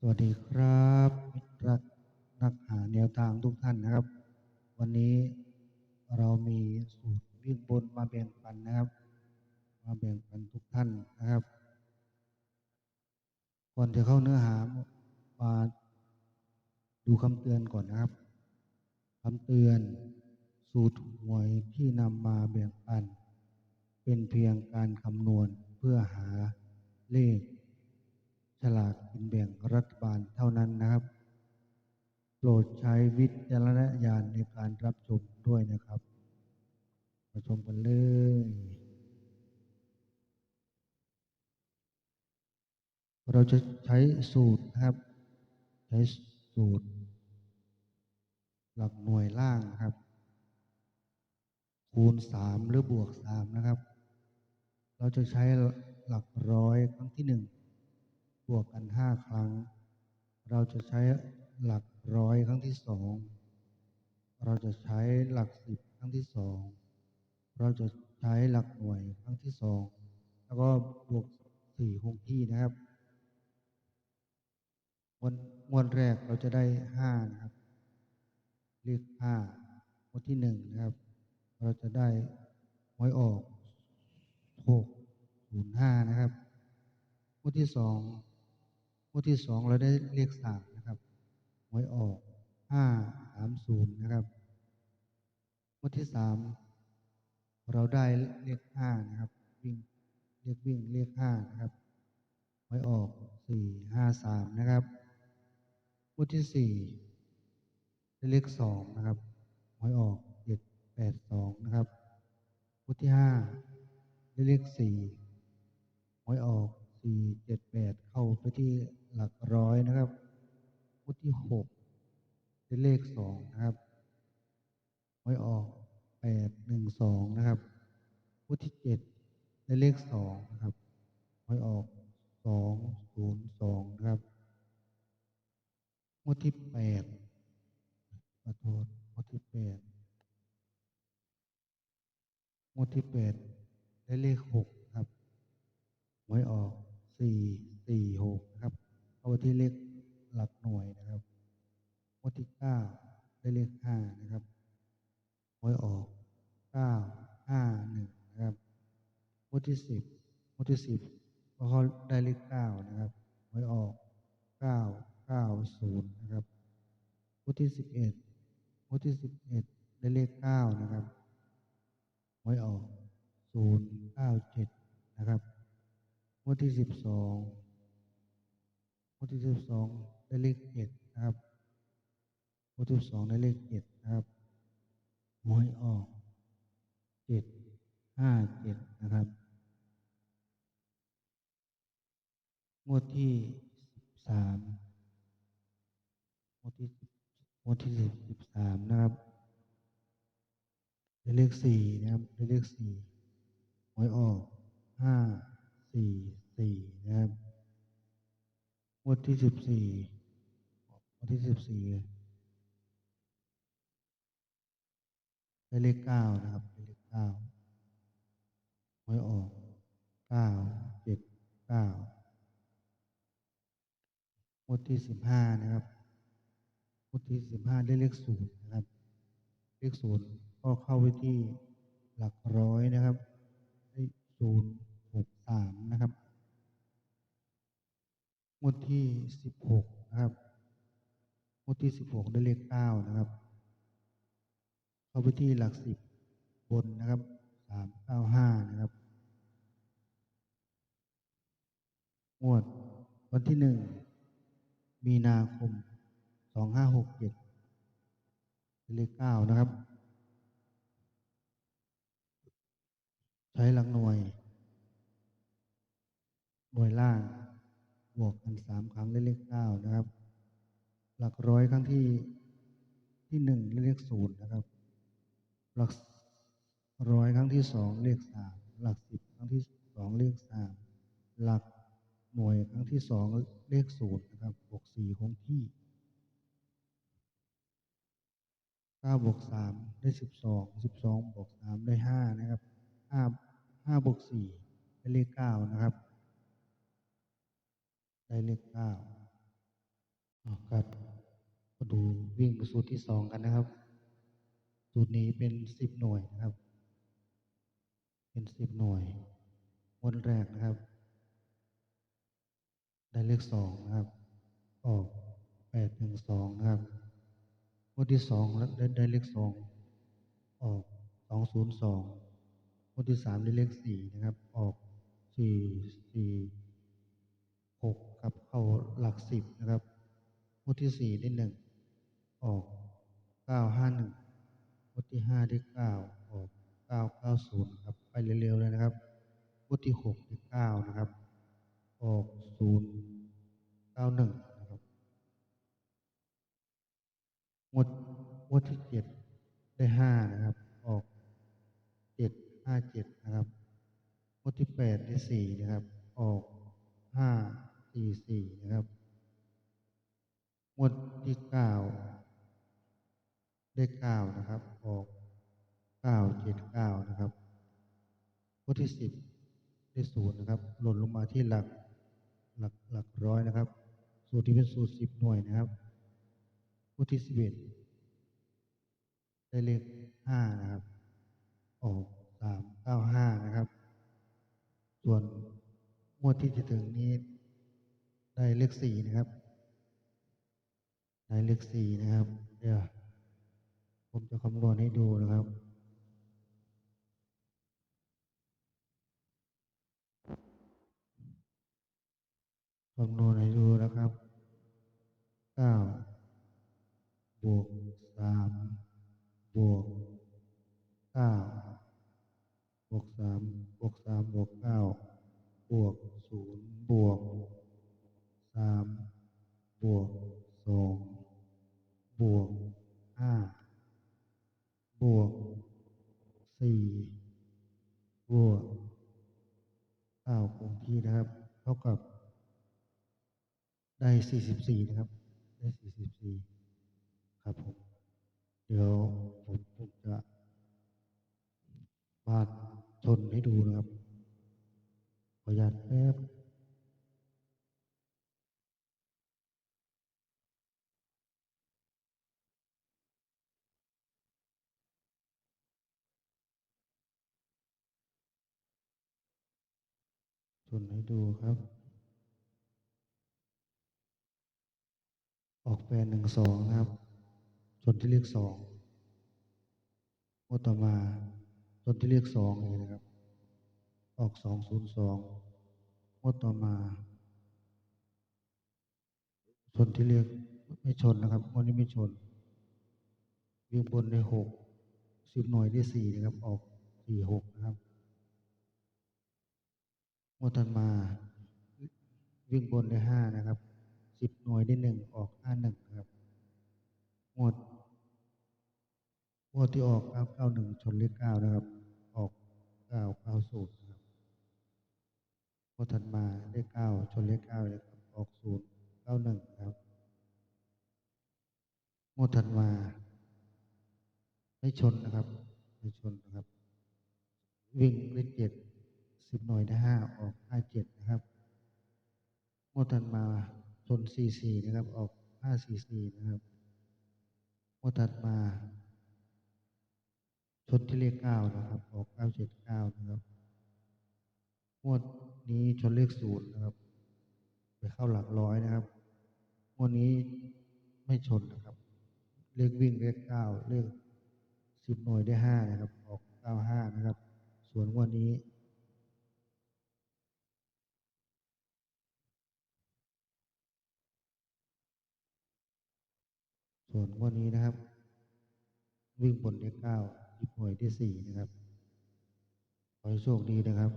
สวัสดีครับมิตรรักนักหาแนวทางทุกท่านนะครับ วันนี้เรามีสูตรวิ่งบนมาแบ่งปันนะครับ มาแบ่งปันทุกท่านนะครับก่อนจะเข้าเนื้อหามาดูคำเตือนก่อนนะครับคำเตือนสูตรหวยที่นำมาแบ่งปัน เป็นเพียงการคำนวณเพื่อหาเลข ลากกินแบ่งรัฐบาลเท่านั้นนะครับ โปรดใช้วิจารณญาณในการรับชมด้วยนะครับ มาชมกันเลยเราจะใช้สูตรนะครับ ใช้สูตร หลักหน่วยล่างนะครับ คูณสามหรือบวกสามนะครับ เราจะใช้หลักร้อยครั้งที่หนึ่ง บวกกันห้าครั้ง เราจะใช้หลักร้อยครั้งที่สอง เราจะใช้หลักสิบครั้งที่สอง เราจะใช้หลักหน่วยครั้งที่สอง แล้วก็บวกสี่คงที่นะครับวันวันแรกเราจะได้ห้านะครับ เลขห้าวันที่หนึ่งนะครับ เราจะได้หวยออกหกศูนย์ห้านะครับงวดที่สอง งวดที่สองเราได้เลขสามนะครับหวยออกห้าสามศูนย์นะครับงวดที่สามเราได้เลขห้านะครับ วิ่งเลขวิ่งเลขห้านะครับหวยออกสี่ห้าสามนะครับงวดที่สี่ได้เลขสองนะครับหวยออกเจ็ดแปดสองนะครับงวดที่ห้าได้เลขสี่หวยออก สี่เจ็ดแปดเข้าไปที่หลักร้อยนะครับงวดที่หกเป็นเลขสองนะครับหวยออกแปดหนึ่งสองนะครับงวดที่เจ็ดได้เลขสองนะครับหวยออกสองศูนย์สองนะครับงวดที่แปดขอโทษงวดที่แปดงวดที่แปดได้เลขหกครับหวยออก สี่สี่หกนะครับเอาไว้ที่เลขหลักหน่วยนะครับงวดที่เก้าได้เลขห้านะครับหวยออกเก้าห้าหนึ่งนะครับงวดที่สิบงวดที่สิบพอเขาได้เลขเก้านะครับหวยออกเก้าเก้าศูนย์นะครับงวดที่สิบเอ็ดงวดที่สิบเอ็ดได้เลขเก้านะครับหวยออกศูนย์เก้าเจ็ดนะครับ วดที่สิบสองงวดที่สิบสองได้เลขเจ็ดนะครับงวดที่สิบสองได้เลขเจ็ดนะครับหวยออกเจ็ดห้าเจ็ดนะครับงวดที่สิบสามงวดที่งวดที่สิบสิบสามนะครับได้เลขสี่นะครับได้เลขสี่หวยออกห้า สี่สี่นะครับงวดที่สิบสี่งวดที่สิบสี่ได้เลขเก้านะครับเลขเก้าหวยออกเก้าเจ็ดเก้างวดที่สิบห้านะครับงวดที่สิบห้าได้เลขศูนย์นะครับ เลขศูนย์ก็เข้าไปที่หลักร้อยนะครับ ได้ศูนย์ สามนะครับงวดที่สิบหกนะครับงวดที่สิบหกได้เลขเก้านะครับ เข้าไปที่หลักสิบบนนะครับสามเก้าห้านะครับงวดวันที่หนึ่งมีนาคมสองห้าหกเจ็ดเลขเก้านะครับ ใช้หลักหน่วย วยล่าง บวกกันสามครั้งได้เลขเก้านะครับ หลักร้อยครั้งที่ที่หนึ่งได้เลขศูนย์นะครับ หลักร้อยครั้งที่สองเลขสามหลักสิบครั้งที่สองเลขสามหลักหน่วยครั้งที่สองเลขศูนย์นะครับบวกสี่คงที่เก้าบวกสามได้สิบสองสิบสองบวกสามได้ห้านะครับห้าห้าบวกสี่ได้เลขเก้านะครับ ได้เลขเก้าอ่าครับมาดูวิ่งสูตรที่สองกันนะครับ สูตรนี้เป็นสิบหน่วยนะครับ เป็นสิบหน่วยวันแรกนะครับ ได้เลขสองนะครับ ออกแปดหนึ่งสองนะครับวันที่สองแล้วได้ได้เลขสองออกสองศูนย์สองงวันที่สามได้เลขสี่นะครับ ออกสี่สี่หก ครับ เข้าหลักสิบนะครับงวันที่สี่ได้หนึ่งออกเก้าห้าหนึ่งงวันที่ห้าได้เก้าออกเก้าเก้าศูนย์ครับไปเร็วๆเลยนะครับงวันที่หกได้เก้านะครับ ออกศูนย์เก้าหนึ่งนะครับงวดงวดที่เจ็ดได้ห้านะครับ ออกเจ็ดห้าเจ็ดนะครับงวดที่แปดได้สี่นะครับ ออกห้า สี่สี่นะครับงวดที่เก้าได้เก้านะครับ ออกเก้าเจ็ดเก้านะครับงวดที่สิบได้ศูนย์นะครับ หล่นลงมาที่หลักหลักหลักร้อยนะครับ สูตรที่เป็นสูตรสิบหน่วยนะครับผู้ที่สิบเอ็ดได้เลขห้านะครับ ออกสามเก้าห้านะครับ ส่วนงวดที่จะถึงนี้ ได้เลขสี่นะครับ ได้เลขสี่นะครับ เดี๋ยวผมจะคำนวณให้ดูนะครับ คำนวณให้ดูนะครับเก้าบวกสามบวกเก้าบวกสามบวกสามบวกเก้าบวกศูนย์บวก สามบวกสองบวกห้าบวกสี่บวกเก้าคงที่นะครับ เท่ากับ ได้44นะครับ ได้44ครับผม เดี๋ยวผมผมจะวาดชนให้ดูนะครับ ขออนุญาตแป๊บ ชนให้ดูครับ ออกแปดหนึ่งสองนะครับชนที่เลขสองงวดต่อมาชนที่เลขสองเลยนะครับ ออกสองศูนย์สองงวดต่อมาชนที่เลขไม่ชนนะครับงวดนี้ไม่ชนวิ่งบนได้หกสิบหน่วยได้สี่นะครับ ออกสี่หกนะครับ งวดถัดมาวิ่งบนได้ห้านะครับสิบหน่วยได้หนึ่งออกห้าหนึ่งครับงวดงวดที่ออกเก้าเก้าหนึ่งชนเลขเก้านะครับ ออกเก้าเก้าศูนย์ครับงวดถัดมาได้เก้าชนเลขเก้าเลยครับออกศูนย์เก้าหนึ่งครับงวดถัดมาไม่ชนนะครับ ไม่ชนนะครับ วิ่งเลขเจ็ด สิบหน่วยได้ห้าออกห้าเจ็ดนะครับงวดถัดมาชนสี่สี่นะครับ ออกห้าสี่สี่นะครับงวดถัดมาชนที่เลขเก้านะครับ ออกเก้าเจ็ดเก้านะครับงวดนี้ชนเลขศูนย์นะครับ ไปเข้าหลักร้อยนะครับงวดนี้ไม่ชนนะครับ เลขวิ่งเลขเก้าเลขสิบหน่วยได้ห้านะครับ ออกเก้าห้านะครับ ส่วนงวันนี้ ส่วนงวันนี้นะครับ วิ่งบนได้เก้าสิบหน่วยได้สี่นะครับ ขอให้โชคดีนะครับ